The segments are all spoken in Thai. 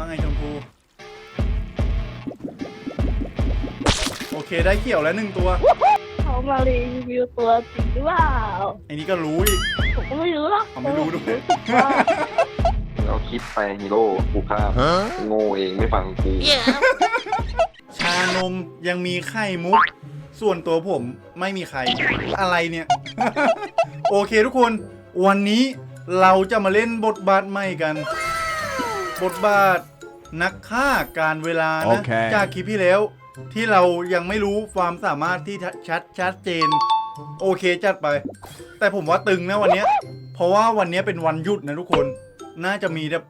ว่าไงชมพูโอเคได้เขียวแล้วหนึ่งตัว เขามารีวิวตัวจริงหรือเปล่าไอ้นี้ก็รู้อีกผมก็ไม่รู้หรอกเขาไม่รู้ด้วยว่าเอาคลิปไปฮีโร่กูฆ่าโง่เองไม่ฟังกูชานมยังมีไข่มุก ส่วนตัวผมไม่มีใคร อะไรเนี่ย โอเคทุกคน วันนี้เราจะมาเล่นบทบาทใหม่กัน บทบาทนักฆ่าการเวลานะโอเคจากคลิปที่แล้ว ที่เรายังไม่รู้ความสามารถที่ชัดชัดเจน โอเคจัดไป แต่ผมว่าตึงนะวันเนี้ยเพราะว่าวันเนี้ยเป็นวันหยุดนะทุกคน น่าจะมีแบบ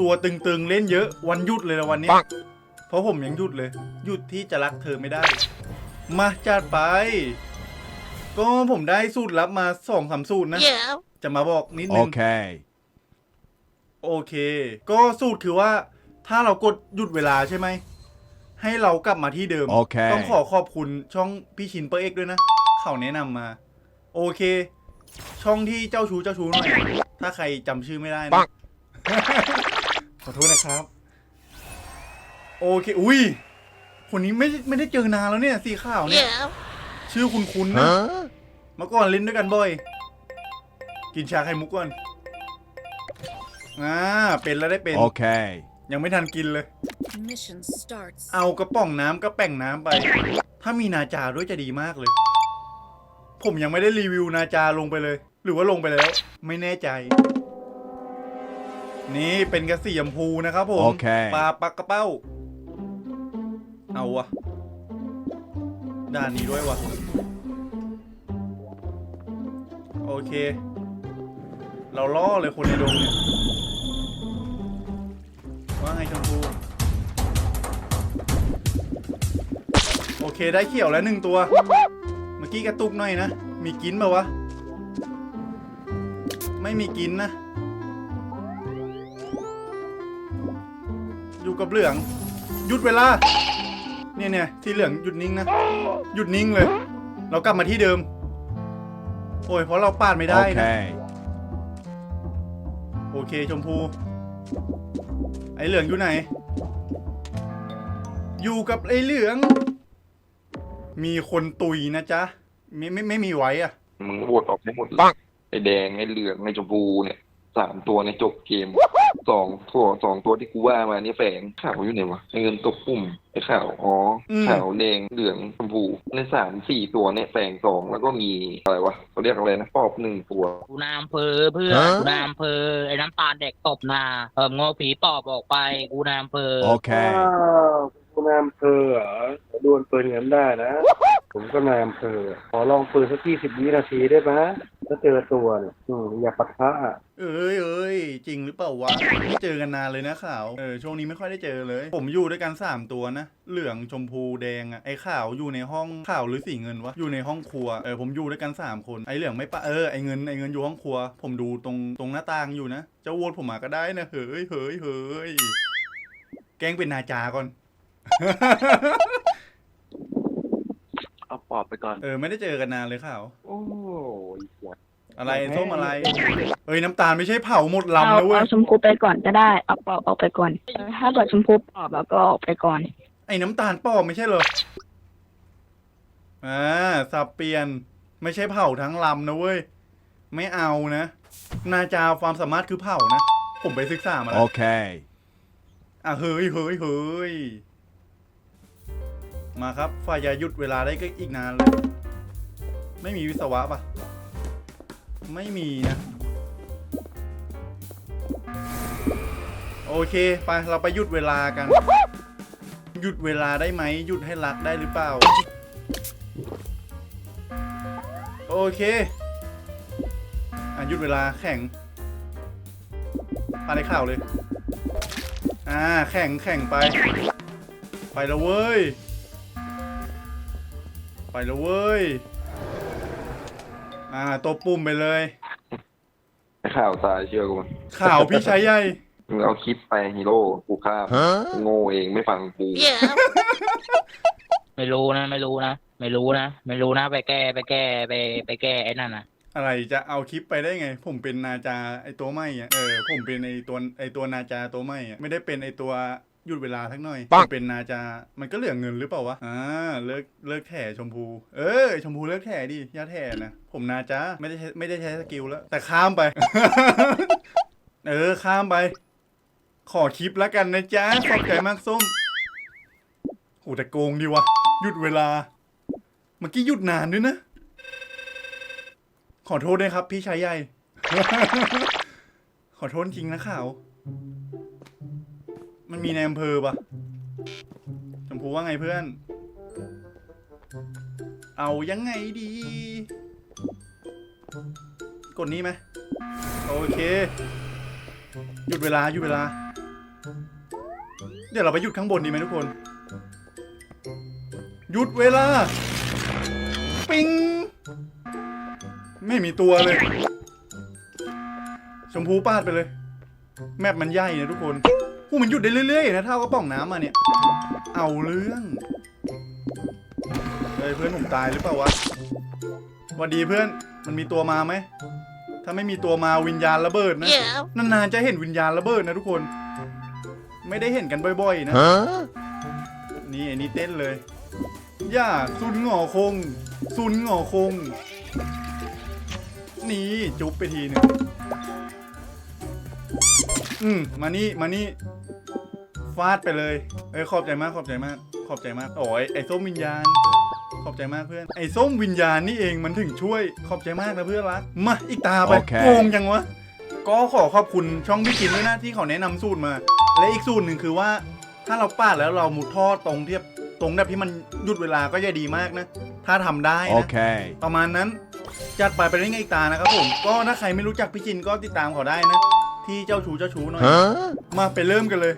ตัวตึงๆเล่นเยอะวันหยุดเลยละวันเนี้ยเพราะผมยังหยุดเลยหยุดที่จะรักเธอไม่ได้ มาจัดไป ก็ผมได้สูตรลับมาสองสามสูตรนะจะมาบอกนิดนึง Okay. โอเค ก็สูตรคือว่าถ้าเรากดหยุดเวลาใช่ไหม ให้เรากลับมาที่เดิมโอเคต้องขอขอบคุณช่องพี่ชินเปอร์เอ็กซ์ด้วยนะ เขาแนะนำมา โอเค ช่องที่เจ้าชู้เจ้าชู้หน่อย ถ้าใครจำชื่อไม่ได้นะ ขอโทษนะครับ โอเค อุ้ย คนนี้ไม่ไม่ได้เจอนานแล้วเนี่ย สีขาวเนี่ย ชื่อคุณคุณนะ Huh? เมื่อก่อนเล่นด้วยกันบ่อย กินชาไข่มุกก่อน อ่าเป็นแล้วได้เป็น Okay. ยังไม่ทันกินเลย Mission starts. เอากระป๋องน้ำกระแป่งน้ำไป ถ้ามีนาจาด้วยจะดีมากเลย ผมยังไม่ได้รีวิวนาจาลงไปเลย หรือว่าลงไปแล้ว ไม่แน่ใจ นี่เป็นกระสียมพูนะครับผมโอเค ปลาปักกระเป้า เอาวะด้านนี้ด้วยวะโอเค เราล่อเลยคนในดงเนี่ย ว่าไงชมพูโอเคได้เขียวแล้วหนึ่งตัว เมื่อกี้กระตุกหน่อยนะ มีกินเปล่าวะ ไม่มีกินนะ อยู่กับเหลือง หยุดเวลา เนี่ยเนี่ยที่เหลืองหยุดนิ่งนะ หยุดนิ่งเลย เรากลับมาที่เดิม โอ้ยเพราะเราปาดไม่ได้นะ Okay. โอเคชมพู ไอเหลืองอยู่ไหน อยู่กับไอเหลือง มีคนตุยนะจ๊ะ ไม่ไม่ไม่มีไว้อะมึงโหวตออกให้หมดเลยไอแดงไอเหลืองไอชมพูเนี่ยสามตัวในจบเกม สองตัวสองตัวที่กูว่ามานี่แฝงข่าวอยู่ไหนวะไอเงินตกปุ่มไอข่าวอ๋ออมขาวแดงเหลืองชมพูในสามสี่ตัวเนี่ยแฝงสองแล้วก็มีอะไรวะเขาเรียกอะไรนะปอบหนึ่งตัว กูนายอำเภอเพื่อนฮะ กูนายอำเภอไอ้น้ำตาลเด็กตบหนาเอิมงอผีปอบออกไป กูนายอำเภอ Okay. คุณนายอำเภอเหรอเดี๋ยวดวลปืนกันได้นะ ผมก็นายอำเภอขอลองปืนสักยี่สิบวินาทีได้ไหม ถ้าเจอตัวเนี่ยอืมอย่าปะทะอะเอ้ยเอ้ยจริงหรือเปล่าวะไม่เจอกันนานเลยนะขาวเออช่วงนี้ไม่ค่อยได้เจอเลย ผมอยู่ด้วยกันสามตัวนะเหลืองชมพูแดงอะไอขาวอยู่ในห้องขาวหรือสีเงินวะอยู่ในห้องครัวเออผมอยู่ด้วยกันสามคนไอเหลืองไม่ปะเออไอเงินไอเงินอยู่ห้องครัว ผมดูตรงตรงหน้าต่างอยู่นะจะโหวตผมมาก็ได้นะเฮ้ยเฮ้ยเฮ้ยแกล้งเป็นนาจาก่อน ปอบไปก่อน เออไม่ได้เจอกันนานเลยขาวโอ้ยปวดอะไรส้มอะไรเฮ้ยน้ำตาลไม่ใช่เผาหมดลำเอานะเว้ยเอาชมพูไปก่อนก็ได้เอาปอบออกไปก่อนเออถ้าเกิดชมพูปอบแล้วก็ออกไปก่อน ไอ้น้ำตาลปลอมไม่ใช่เหรออ่าสับเปลี่ยนไม่ใช่เผาทั้งลำนะเว้ยไม่เอานะ นาจาความสามารถคือเผานะ ผมไปศึกษามาแล้ว Okay. อะเฮ้ยเฮ้ยเฮ้ย มาครับฝ่ายอยาหยุดเวลาได้ก็อีกนานเลย ไม่มีวิศวะปะไม่มีนะ โอเค ไป เราไปหยุดเวลากัน หยุดเวลาได้ไหม หยุดให้รักได้หรือเปล่า โอเคอะหยุดเวลาแข่งปาในข่าวเลย อ่า แข่งแข่งไป ไปแล้วเว้ย ไปแล้วเว้ย อ่าตัวปุ่มไปเลยไอข่าวตายเชื่อกูมั้ยข่าวพี่ชายใหญ่ มึงเอาคลิปไปฮีโร่กูฆ่า Huh? โง่เองไม่ฟังกูไม่รู้นะ ไม่รู้นะ ไม่รู้นะ ไม่รู้นะ ไปแก้ไปแก้ไปไปแก้ไอ้นั่นนะอะไรจะเอาคลิปไปได้ไง ผมเป็นนาจาไอตัวไม่อะเออผมเป็นไอตัวไอตัวนาจาตัวไม่อะไม่ได้เป็นไอตัว หยุดเวลาทั้งหน่อยผมเป็นนาจา มันก็เหลือเงินหรือเปล่าวะ อ่า เลิก เลิกแถชมพู เออชมพูเลิกแถดิอย่าแถนะ ผมนาจา ไม่ได้ใช้ไม่ได้ใช้สกิลแล้ว แต่ข้ามไป เออ ข้ามไป ขอคลิปแล้วกันนะจ๊ะ ขอบใจมากส้มโหแต่โกงดีวะ หยุดเวลา เมื่อกี้หยุดนานด้วยนะ ขอโทษด้วยครับ พี่ชายใหญ่ ขอโทษจริงนะข่าว มันมีในอำเภอปะชมพูว่าไงเพื่อน เอายังไงดี กดนี้ไหมโอเค หยุดเวลาหยุดเวลา เดี๋ยวเราไปหยุดข้างบนดีไหมทุกคน หยุดเวลา ปิง ไม่มีตัวเลย ชมพูปาดไปเลย แมปมันใหญ่นะทุกคน กูมันหยุดได้เรื่อยๆนะเท่ากระป๋องน้ำมาเนี่ย เอาเรื่องเฮ้ยเพื่อนผมตายหรือเปล่าวะสวัสดีเพื่อนมันมีตัวมาไหม ถ้าไม่มีตัวมาวิญญาณระเบิดนะ นานๆจะเห็นวิญญาณระเบิดนะทุกคน ไม่ได้เห็นกันบ่อยๆนะ นี่ไอ้นี่เต้นเลยย่าซุนหงอคง ซุนหงอคง นี่จุ๊บไปทีหนึ่งอืมมานี่ มานี่ ฟาดไปเลย เอ้ยขอบใจมากขอบใจมาก ขอบใจมาก โอ้ยไอ้ส้มวิญญาณ ขอบใจมากเพื่อน ไอ้ส้มวิญญาณนี่เองมันถึงช่วย ขอบใจมากนะเพื่อนรัก มาอีกตาไปโอเค โกงจังวะ ก็ขอขอบคุณช่องพี่กินด้วยนะที่เขาแนะนำสูตรมา และอีกสูตรหนึ่งคือว่า ถ้าเราปาดแล้วเรามุดท่อตรงเทียบตรงแบบที่มันหยุดเวลาก็จะดีมากนะ ถ้าทำได้นะ Okay. ประมาณนั้น จัดไปไปได้ไงอีกตานะครับผม ก็ถ้าใครไม่รู้จักพี่จินก็ติดตามเขาได้นะ ที่เจ้าชูเจ้าชูหน่อย Huh? มาไปเริ่มกันเลย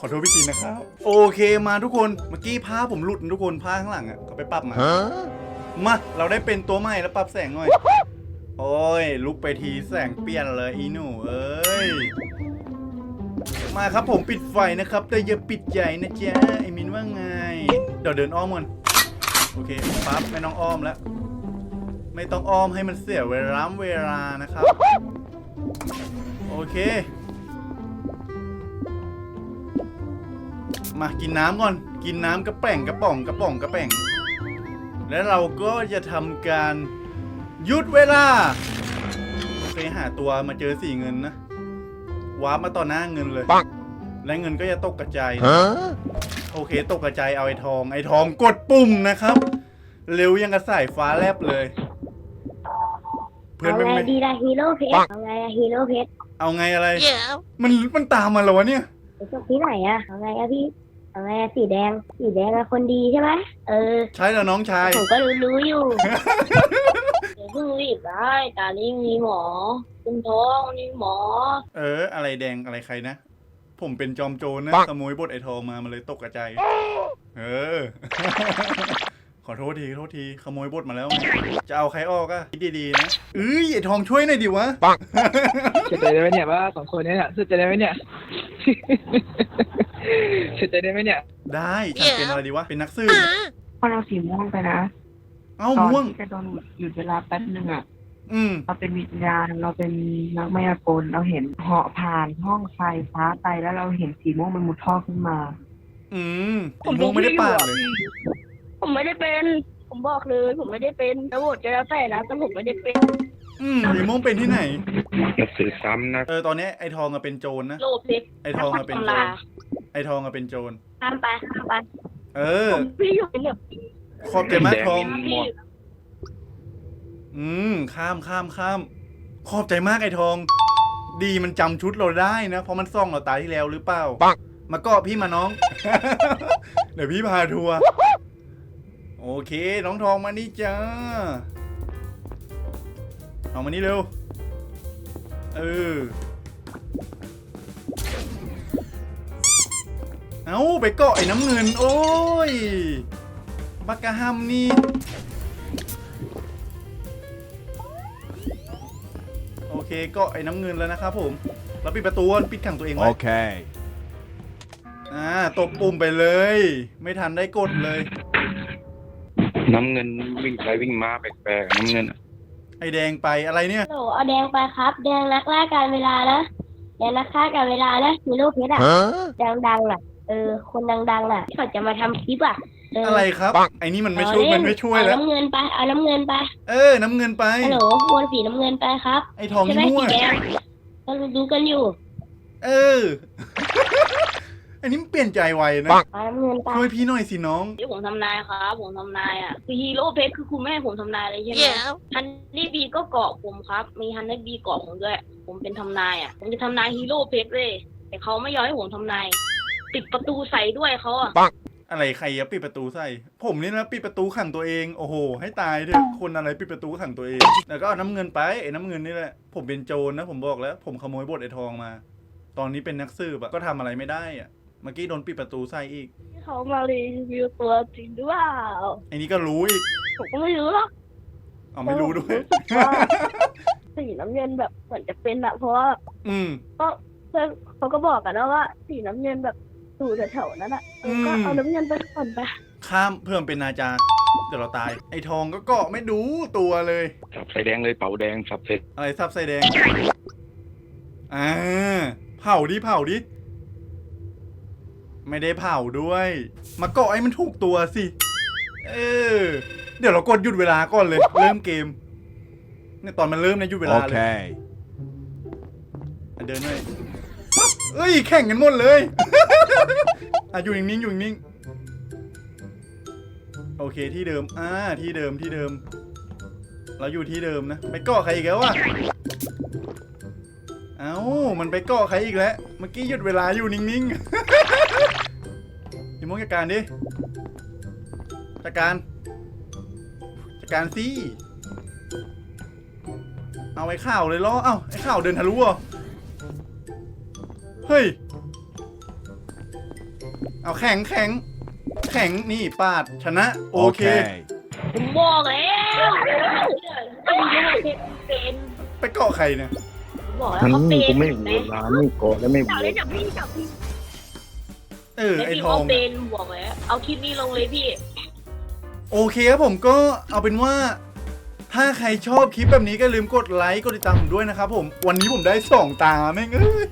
ขอโทษพี่จินนะครับ โอเคมาทุกคน เมื่อกี้ผ้าผมหลุดนะทุกคนผ้าข้างหลังอะเขาไปปรับมา Huh? มา เราได้เป็นตัวใหม่แล้วปรับแสงหน่อย โอ้ย ลุกไปทีแสงเปลี่ยนเลยอีหนูเอ้ย มาครับผมปิดไฟนะครับ แต่อย่าปิดใหญ่นะจ๊ะไอ้มินว่าไง เดี๋ยวเดินอ้อมก่อนโอเคปั๊บไม่ต้องอ้อมแล้ว ไม่ต้องอ้อมให้มันเสียเวลาเวลานะครับ โอเค มากินน้ำก่อน กินน้ำกระแป่งกระป๋องกระป๋องกระแป่ง แล้วเราก็จะทำการหยุดเวลาไปหาตัวมาเจอสี่เงินนะวาร์ปมาต่อหน้าเงินเลยปังและเงินก็จะตกกระจายนะ Huh? โอเค ตกกระจายเอาไอ้ทอง ไอ้ทองกดปุ่มนะครับ เร็วยังกระสายฟ้าแลบเลย เพื่อนเอาไม่ไงไม่ดีล่ะฮีโร่เพชรเอาไงอะฮีโร่เพชร เอาไงอะไรมันมันตามมาแล้ววะเนี่ยไปส่งที่ไหนอะเอาไงอะพี่เอาไงอะสีแดง สีแดงอะคนดีใช่ไหมเออ ใช่แล้วน้องชาย ผมก็รู้รู้อยู่ เดี๋ยวเพิ่งรีบได้ตอนนี้มีหมอคุณท้องนี่หมอ เออ อะไรแดงอะไรใครนะ ผมเป็นจอมโจรนะปังขโมยบทไอ้ทองมามันเลยตกกระจายเออ ขอโทษทีขอโทษทีขโมยบทมาแล้วไงจะเอาใครออกอะคิดดีๆนะเอ้ยไอ้ทองช่วยหน่อยดิวะ เสียใจได้ไหมเนี่ยว่าสองคนเนี้เนี่ยเสียใจได้ไหมเนี่ย เสียใจได้ไหมเนี่ยได้ฉันเป็นอะไรดีวะ เป็นนักสืบพอเราสีม่วงไปนะเอ้าตอนม่วง ที่จะโดนหยุดเวลาแป๊บนึงอะ อืม เราเป็นวิญญาณเราเป็นนักมายากลเราเห็นเหาะผ่านห้องไฟฟ้าไปแล้วเราเห็นสีม่วงมันมุดท่อขึ้นมา อืมสีม่วงไม่ได้ปาดเลย ผมไม่ได้เป็น ผมบอกเลย ผมไม่ได้เป็นแล้วโหวตจะแล้วแต่นะแต่ผมไม่ได้เป็นอืมสีม่วงเป็นที่ไหนจะสื่อซ้ำนะ เออตอนนี้ไอ้ทองอะเป็นโจรนะ โลเพชรไอ้ทองอะเป็นโจร ไอ้ทองอะเป็นโจร ข้ามไปข้ามไปเออ พี่อยู่เนี่ยขอบใจมากทอง พี่อืมข้ามข้ามข้ามขอบใจมากไอ้ทอง ดีมันจำชุดเราได้นะ เพราะมันซ่องเราตายที่แล้วหรือเปล่าปัง มาเกาะพี่มาน้อง เดี๋ยวพี่พาทัวร์ โอเค น้องทองมานี่จ้าทองมานี่เร็ว เออ เอาไปเกาะไอ้น้ำเงิน โอ้ย บักกะฮัมนี่ โอเคเกาะไอ้น้ำเงินแล้วนะครับผม แล้วปิดประตูปิดขังตัวเองไว้ Okay. อ่า ตบปุ่มไปเลย ไม่ทันได้กดเลย น้ำเงินวิ่งไปวิ่งมาแปลกๆน้ำเงินอะไอแดงไปอะไรเนี่ย โหลเอาแดงไปครับ แดงนักล่าการเวลานะแดงนักฆ่าการเวลานะมีรูปเพชรอะ ดังๆอะ เออ คนดังๆอะที่เขาจะมาทำคลิปอะเอออะไรครับ ไอนี่มันไม่ช่วยเอาเล่มันไม่ช่วยเอาแล้วน้ำเงินไป เอาน้ำเงินไปเออ น้ำเงินไป ฮัลโหลวนสีน้ำเงินไปครับไอทองใช่นี่ไหมมั่วสีแดงเราดูกันอยู่ เออ อันนี้มันเปลี่ยนใจไวนะเอาน้ำเงินไปช่วยพี่หน่อยสิน้องที่ผมทำนายครับผมทำนายอะคือฮีโร่เพชรคือคุณแม่ผมทำนายเลยใช่ไหมฮันนี่บีก็เกาะผมครับ มีฮันนี่บีเกาะผมด้วย ผมเป็นทำนายอะ ผมจะทำนายฮีโร่เพชรเลย แต่เขาไม่ยอมให้ผมทำนายปิดประตูใส่ด้วยเขาอะอะไรใครอะปิดประตูใส่ ผมนี่นะปิดประตูขังตัวเองโอ้โห ให้ตายเถอะคนอะไรปิดประตูขังตัวเองแล้วก็เอาน้ำเงินไปไอ้น้ำเงินนี่แหละผมเป็นโจรนะผมบอกแล้ว ผมขโมยบทไอ้ทองมา ตอนนี้เป็นนักสืบอะก็ทำอะไรไม่ได้อะ เมื่อกี้โดนปิดประตูใส่อีก เขามารีวิวตัวจริงหรือเปล่าไอ้นี่ก็รู้อีกผมก็ไม่รู้หรอกเอาไม่รู้ด้วยรู้สึกว่าสีน้ำเงินแบบเหมือนจะเป็นอะเพราะว่าอืมก็เพื่อนเขาก็บอกกันนะว่า สีน้ำเงินแบบอยู่แถวๆนั้นอะเออก็อืม เอาน้ำเงินไปก่อนไปข้ามเพิ่มเป็นนาจาเดี๋ยวเราตาย ไอ้ทองก็เกาะไม่ดูตัวเลย สับใส่แดงเลยเป๋าแดงสับเสร็จอะไรซับไซแดง อ่า เผาดิ เผาดิ ไม่ได้เผาด้วย มาเกาะไอ้มันถูกตัวสิ เออ เดี๋ยวเรากดหยุดเวลาก่อนเลย เริ่มเกม เนี่ยตอนมันเริ่มเนี่ยหยุดเวลาเลย Okay. อะเดินเลยเอ้ย แข่งกันหมดเลย อะอยู่นิ่งๆอยู่นิ่งๆโอเคที่เดิม อ่า ที่เดิมที่เดิม เราอยู่ที่เดิมนะ ไปเกาะใครอีกแล้ววะ เอ้า มันไปเกาะใครอีกแล้ว เมื่อกี้หยุดเวลาอยู่นิ่ง ๆพี่มงจัดการดิ จัดการ จัดการสิ เอาไอ้ข่าวเลยล้อ เอ้าไอ้ข่าวเดินทะลุเหรอ เฮ้ย เอาแข็งแข็งแข็งนี่ปาดชนะ โอเค Okay. ผมบอกแล้วไอ้ฮีโร่เพชรเป็นไปเกาะใครเนี่ย บอกแล้วเขาเป็นกูไม่เห็นไหมโหวตร้านไม่โกดแล้วไม่โหวจับตเลยจับพี่จับพี่ เออไอ้พี่ทอเขางเป็นบอกแล้วเอาคลิปนี้ลงเลยพี่ โอเคครับผมก็เอาเป็นว่า ถ้าใครชอบคลิปแบบนี้ก็ลืมกดไลค์กดติดตามผมด้วยนะครับผมวันนี้ผมได้สองตาแม่งเอ้ย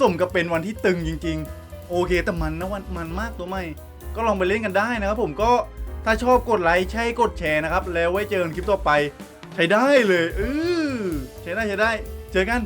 สมกับเป็นวันที่ตึงจริง ๆ โอเคแต่มันนะวันมันมากตัวใหม่ก็ลองไปเล่นกันได้นะครับผมก็ถ้าชอบกดไลค์ใช่กดแชร์นะครับ แล้วไว้เจอกันคลิปต่อไป ใช้ได้เลยเออใช้ได้ใช้ได้ เจอกัน